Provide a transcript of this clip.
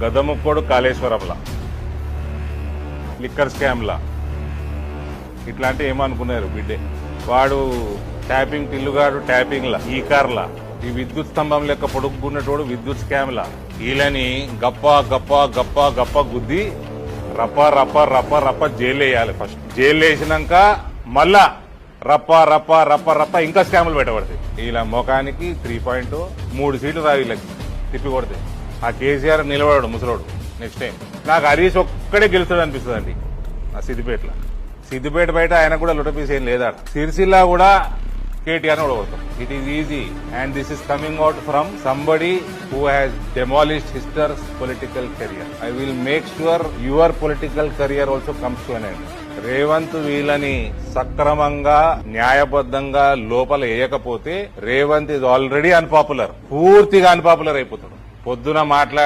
గదముక్కోడు కాళేశ్వరంలా liquor స్కామ్లా. ఇట్లాంటి ఏమనుకున్నారు బిడ్డే? వాడు ట్యాపింగ్ టిల్లుగాడు ట్యాపింగ్లా ఈ కార్లా ఈ విద్యుత్ స్తంభం లెక్క పొడుక్కున్నటోడు విద్యుత్ స్కామ్లా. వీళ్ళని గప్ప గప్ప గప్ప గప్ప గుద్ది రప్ప రప్ప రప్ప రప్ప జైలు వేయాలి ఫస్ట్. జైలు వేసినాక మళ్ళా రప్ప రప్ప రప్ప రప్ప ఇంకా స్కాములు పెట్టబడతాయి. ఇలా ముఖానికి త్రీ పాయింట్ మూడు సీట్లు రావు వీళ్ళకి తిప్పి కొడతాయి. ఆ కేసీఆర్ నిలబడాడు ముసలోడు. నెక్స్ట్ టైం నాకు హరీష్ ఒక్కడే గెలుస్తాడు అనిపిస్తుంది అండి ఆ సిద్దిపేటలో. సిద్దిపేట బయట ఆయన కూడా లుటపీస్ ఏం లేదా? సిరిసిల్ల కూడా KTR ఓడగొడతాం. It is easy and this is coming out from somebody who has demolished హిస్టర్స్ political career I will make sure your political career also comes to an end Revanth వీళ్ళని సక్రమంగా న్యాయబద్ధంగా లోపల వేయకపోతే రేవంత్ ఇస్ ఆల్రెడీ అన్పాపులర్ పూర్తిగా unpopular అయిపోతాడు. పొద్దున మాట్లాడి